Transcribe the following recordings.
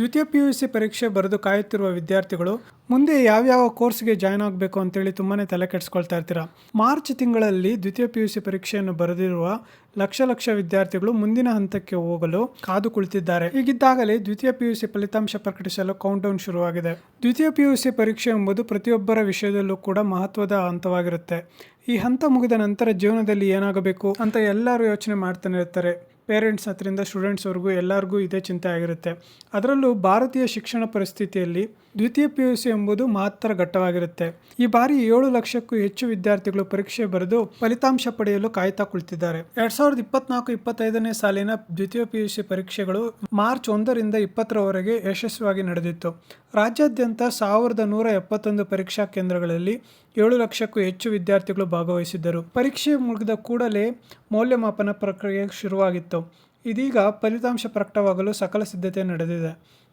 ದ್ವಿತೀಯ P U C ಪರೀಕ್ಷೆ ಬರೆದು ಕಾಯುತ್ತಿರುವ ವಿದ್ಯಾರ್ಥಿಗಳು, ಮುಂದೆ ಯಾವ್ಯಾವ ಕೋರ್ಸ್ಗೆ ಜಾಯ್ನ್ ಆಗಬೇಕು ಅಂತೇಳಿ ತುಂಬಾ ತಲೆ ಕೆಡಿಸ್ಕೊಳ್ತಾ ಇರ್ತೀರಾ? ಮಾರ್ಚ್ ತಿಂಗಳಲ್ಲಿ ದ್ವಿತೀಯ ಪಿ ಯು ಸಿ ಪರೀಕ್ಷೆಯನ್ನು ಬರೆದಿರುವ ಲಕ್ಷ ಲಕ್ಷ ವಿದ್ಯಾರ್ಥಿಗಳು ಮುಂದಿನ ಹಂತಕ್ಕೆ ಹೋಗಲು ಕಾದು ಕುಳಿತಿದ್ದಾರೆ. ಈಗಿದ್ದಾಗಲೇ ದ್ವಿತೀಯ ಪಿ ಯು ಸಿ ಫಲಿತಾಂಶ ಪ್ರಕಟಿಸಲು ಕೌಂಟ್ ಡೌನ್ ಶುರುವಾಗಿದೆ. ದ್ವಿತೀಯ ಪಿ ಯು ಸಿ ಪರೀಕ್ಷೆ ಎಂಬುದು ಪ್ರತಿಯೊಬ್ಬರ ವಿಷಯದಲ್ಲೂ ಕೂಡ ಮಹತ್ವದ ಹಂತವಾಗಿರುತ್ತೆ. ಈ ಹಂತ ಮುಗಿದ ನಂತರ ಜೀವನದಲ್ಲಿ ಏನಾಗಬೇಕು ಅಂತ ಎಲ್ಲರೂ ಯೋಚನೆ ಮಾಡ್ತಾನೆ ಇರ್ತಾರೆ. ಪೇರೆಂಟ್ಸ್ ಹತ್ರಿಂದ ಸ್ಟೂಡೆಂಟ್ಸ್ವರೆಗೂ ಎಲ್ಲರಿಗೂ ಇದೇ ಚಿಂತೆ ಆಗಿರುತ್ತೆ. ಅದರಲ್ಲೂ ಭಾರತೀಯ ಶಿಕ್ಷಣ ಪರಿಸ್ಥಿತಿಯಲ್ಲಿ ದ್ವಿತೀಯ ಪಿ ಯು ಸಿ ಎಂಬುದು ಮಹತ್ತರ ಘಟ್ಟವಾಗಿರುತ್ತೆ. ಈ ಬಾರಿ ಏಳು ಲಕ್ಷಕ್ಕೂ ಹೆಚ್ಚು ವಿದ್ಯಾರ್ಥಿಗಳು ಪರೀಕ್ಷೆ ಬರೆದು ಫಲಿತಾಂಶ ಪಡೆಯಲು ಕಾಯ್ತಾ ಕುಳಿತಿದ್ದಾರೆ. ಎರಡ್ ಸಾವಿರದ ಇಪ್ಪತ್ನಾಲ್ಕು, ಇಪ್ಪತ್ತೈದನೇ ಸಾಲಿನ ದ್ವಿತೀಯ ಪಿ ಯು ಸಿ ಪರೀಕ್ಷೆಗಳು ಮಾರ್ಚ್ ಒಂದರಿಂದ ಇಪ್ಪತ್ತರವರೆಗೆ ಯಶಸ್ವಿಯಾಗಿ ನಡೆದಿತ್ತು. ರಾಜ್ಯಾದ್ಯಂತ ಸಾವಿರದ ನೂರ ಎಪ್ಪತ್ತೊಂದು ಪರೀಕ್ಷಾ ಕೇಂದ್ರಗಳಲ್ಲಿ ಏಳು ಲಕ್ಷಕ್ಕೂ ಹೆಚ್ಚು ವಿದ್ಯಾರ್ಥಿಗಳು ಭಾಗವಹಿಸಿದ್ದರು. ಪರೀಕ್ಷೆ ಮುಗಿದ ಕೂಡಲೇ ಮೌಲ್ಯಮಾಪನ ಪ್ರಕ್ರಿಯೆ ಶುರುವಾಗಿತ್ತು. ಇದೀಗ ಫಲಿತಾಂಶ ಪ್ರಕಟವಾಗಲು ಸಕಲ ಸಿದ್ಧತೆ ನಡೆದಿದೆ.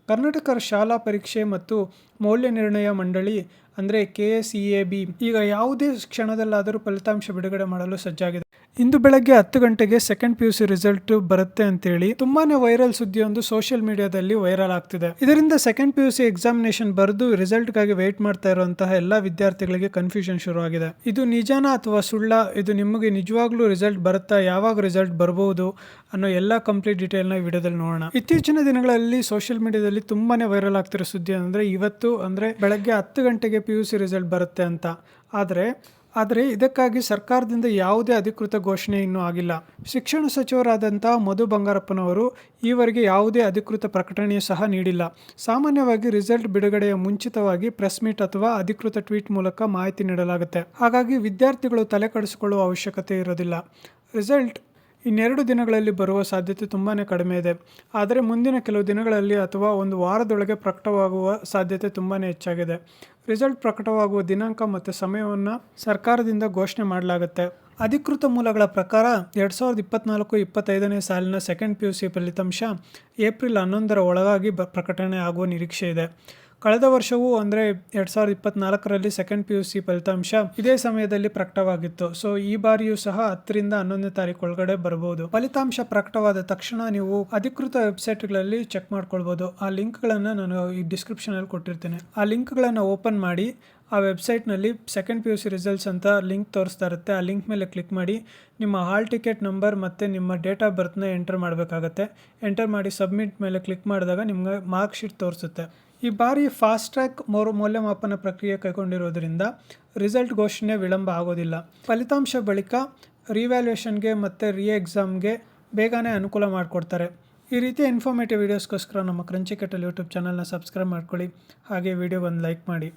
ಕರ್ನಾಟಕ ಶಾಲಾ ಪರೀಕ್ಷೆ ಮತ್ತು ಮೌಲ್ಯ ನಿರ್ಣಯ ಮಂಡಳಿ, ಅಂದರೆ K S E A B, ಈಗ ಯಾವುದೇ ಕ್ಷಣದಲ್ಲಾದರೂ ಫಲಿತಾಂಶ ಬಿಡುಗಡೆ ಮಾಡಲು ಸಜ್ಜಾಗಿದೆ. ಇಂದು ಬೆಳಗ್ಗೆ ಹತ್ತು ಗಂಟೆಗೆ second P U C result ಬರುತ್ತೆ ಅಂತೇಳಿ ತುಂಬಾನೇ ವೈರಲ್ ಸುದ್ದಿ ಒಂದು ಸೋಷಿಯಲ್ ಮೀಡಿಯಾದಲ್ಲಿ ವೈರಲ್ ಆಗ್ತಿದೆ. ಇದರಿಂದ second P U C examination ಬರೆದು ರಿಸಲ್ಟ್ಗಾಗಿ ವೆಯ್ಟ್ ಮಾಡ್ತಾ ಇರುವಂತಹ ಎಲ್ಲ ವಿದ್ಯಾರ್ಥಿಗಳಿಗೆ ಕನ್ಫ್ಯೂಷನ್ ಶುರುವಾಗಿದೆ. ಇದು ನಿಜಾನ ಅಥವಾ ಸುಳ್ಳ? ಇದು ನಿಮಗೆ ನಿಜವಾಗ್ಲೂ ರಿಸಲ್ಟ್ ಬರುತ್ತಾ? ಯಾವಾಗ ರಿಸಲ್ಟ್ ಬರಬಹುದು ಅನ್ನೋ ಎಲ್ಲ ಕಂಪ್ಲೀಟ್ ಡೀಟೇಲ್ನ ವಿಡಿಯೋದಲ್ಲಿ ನೋಡೋಣ. ಇತ್ತೀಚಿನ ದಿನಗಳಲ್ಲಿ ಸೋಷಿಯಲ್ ಮೀಡಿಯಾದಲ್ಲಿ ತುಂಬಾನೇ ವೈರಲ್ ಆಗ್ತಿರೋ ಸುದ್ದಿ ಅಂದ್ರೆ ಇವತ್ತು ಅಂದ್ರೆ ಬೆಳಗ್ಗೆ ಹತ್ತು ಗಂಟೆಗೆ ಪಿ ಯು ಸಿ ರಿಸಲ್ಟ್ ಬರುತ್ತೆ ಅಂತ. ಆದರೆ ಆದರೆ ಇದಕ್ಕಾಗಿ ಸರ್ಕಾರದಿಂದ ಯಾವುದೇ ಅಧಿಕೃತ ಘೋಷಣೆ ಇನ್ನೂ ಆಗಿಲ್ಲ. ಶಿಕ್ಷಣ ಸಚಿವರಾದಂಥ ಮಧು ಬಂಗಾರಪ್ಪನವರು ಈವರೆಗೆ ಯಾವುದೇ ಅಧಿಕೃತ ಪ್ರಕಟಣೆಯೂ ಸಹ ನೀಡಿಲ್ಲ. ಸಾಮಾನ್ಯವಾಗಿ ರಿಸಲ್ಟ್ ಬಿಡುಗಡೆಯ ಮುಂಚಿತವಾಗಿ ಪ್ರೆಸ್ ಮೀಟ್ ಅಥವಾ ಅಧಿಕೃತ ಟ್ವೀಟ್ ಮೂಲಕ ಮಾಹಿತಿ ನೀಡಲಾಗುತ್ತೆ. ಹಾಗಾಗಿ ವಿದ್ಯಾರ್ಥಿಗಳು ತಲೆ ಕೆಡಿಸಿಕೊಳ್ಳುವ ಅವಶ್ಯಕತೆ ಇರೋದಿಲ್ಲ. ರಿಸಲ್ಟ್ ಇನ್ನೆರಡು ದಿನಗಳಲ್ಲಿ ಬರುವ ಸಾಧ್ಯತೆ ತುಂಬಾ ಕಡಿಮೆ ಇದೆ. ಆದರೆ ಮುಂದಿನ ಕೆಲವು ದಿನಗಳಲ್ಲಿ ಅಥವಾ ಒಂದು ವಾರದೊಳಗೆ ಪ್ರಕಟವಾಗುವ ಸಾಧ್ಯತೆ ತುಂಬಾ ಹೆಚ್ಚಾಗಿದೆ. ರಿಸಲ್ಟ್ ಪ್ರಕಟವಾಗುವ ದಿನಾಂಕ ಮತ್ತು ಸಮಯವನ್ನು ಸರ್ಕಾರದಿಂದ ಘೋಷಣೆ ಮಾಡಲಾಗುತ್ತೆ. ಅಧಿಕೃತ ಮೂಲಗಳ ಪ್ರಕಾರ ಎರಡು ಸಾವಿರದ ಇಪ್ಪತ್ನಾಲ್ಕು ಇಪ್ಪತ್ತೈದನೇ ಸಾಲಿನ ಸೆಕೆಂಡ್ ಪಿ ಯು ಸಿ ಫಲಿತಾಂಶ ಏಪ್ರಿಲ್ ಹನ್ನೊಂದರ ಒಳಗಾಗಿ ಪ್ರಕಟಣೆ ಆಗುವ ನಿರೀಕ್ಷೆ ಇದೆ. ಕಳೆದ ವರ್ಷವೂ ಅಂದರೆ ಎರಡು ಸಾವಿರದ ಇಪ್ಪತ್ನಾಲ್ಕರಲ್ಲಿ ಸೆಕೆಂಡ್ ಪಿ ಯು ಸಿ ಫಲಿತಾಂಶ ಇದೇ ಸಮಯದಲ್ಲಿ ಪ್ರಕಟವಾಗಿತ್ತು. ಸೊ ಈ ಬಾರಿಯೂ ಸಹ ಹತ್ತರಿಂದ ಹನ್ನೊಂದನೇ ತಾರೀಕು ಒಳಗಡೆ ಬರಬಹುದು ಫಲಿತಾಂಶ ಪ್ರಕಟವಾದ ತಕ್ಷಣ ನೀವು ಅಧಿಕೃತ ವೆಬ್ಸೈಟ್ಗಳಲ್ಲಿ ಚೆಕ್ ಮಾಡ್ಕೊಳ್ಬೋದು. ಆ ಲಿಂಕ್ಗಳನ್ನು ನಾನು ಈ ಡಿಸ್ಕ್ರಿಪ್ಷನಲ್ಲಿ ಕೊಟ್ಟಿರ್ತೇನೆ. ಆ ಲಿಂಕ್ಗಳನ್ನು ಓಪನ್ ಮಾಡಿ, ಆ ವೆಬ್ಸೈಟ್ನಲ್ಲಿ second P U C results ಅಂತ ಲಿಂಕ್ ತೋರಿಸ್ತಾ ಇರುತ್ತೆ. ಆ ಲಿಂಕ್ ಮೇಲೆ ಕ್ಲಿಕ್ ಮಾಡಿ, ನಿಮ್ಮ ಹಾಲ್ ಟಿಕೆಟ್ ನಂಬರ್ ಮತ್ತು ನಿಮ್ಮ ಡೇಟ್ ಆಫ್ ಬರ್ತ್ನ ಎಂಟರ್ ಮಾಡಬೇಕಾಗತ್ತೆ. ಎಂಟರ್ ಮಾಡಿ, ಸಬ್ಮಿಟ್ ಮೇಲೆ ಕ್ಲಿಕ್ ಮಾಡಿದಾಗ ನಿಮಗೆ ಮಾರ್ಕ್ ಶೀಟ್ ತೋರಿಸುತ್ತೆ. ಈ ಬಾರಿ ಫಾಸ್ಟ್ ಟ್ರ್ಯಾಕ್ ಮರು ಮೌಲ್ಯಮಾಪನ ಪ್ರಕ್ರಿಯೆ ಕೈಗೊಂಡಿರೋದರಿಂದ ರಿಸಲ್ಟ್ ಘೋಷಣೆ ವಿಳಂಬ ಆಗೋದಿಲ್ಲ. ಫಲಿತಾಂಶ ಬಳಿಕ ರಿವ್ಯಾಲ್ಯೂಯೇಷನ್ಗೆ ಮತ್ತು ರಿ ಎಕ್ಸಾಮ್ಗೆ ಬೇಗನೆ ಅನುಕೂಲ ಮಾಡಿಕೊಡ್ತಾರೆ. ಈ ರೀತಿಯ ಇನ್ಫಾರ್ಮೇಟಿವ್ ವೀಡಿಯೋಸ್ಗೋಸ್ಕರ ನಮ್ಮ ಕ್ರಂಚಿ ಕೆಟಲ್ ಯೂಟ್ಯೂಬ್ ಚಾನಲ್ನ ಸಬ್ಸ್ಕ್ರೈಬ್ ಮಾಡ್ಕೊಳ್ಳಿ. ಹಾಗೆ ವಿಡಿಯೋ ಒಂದು ಲೈಕ್ ಮಾಡಿ.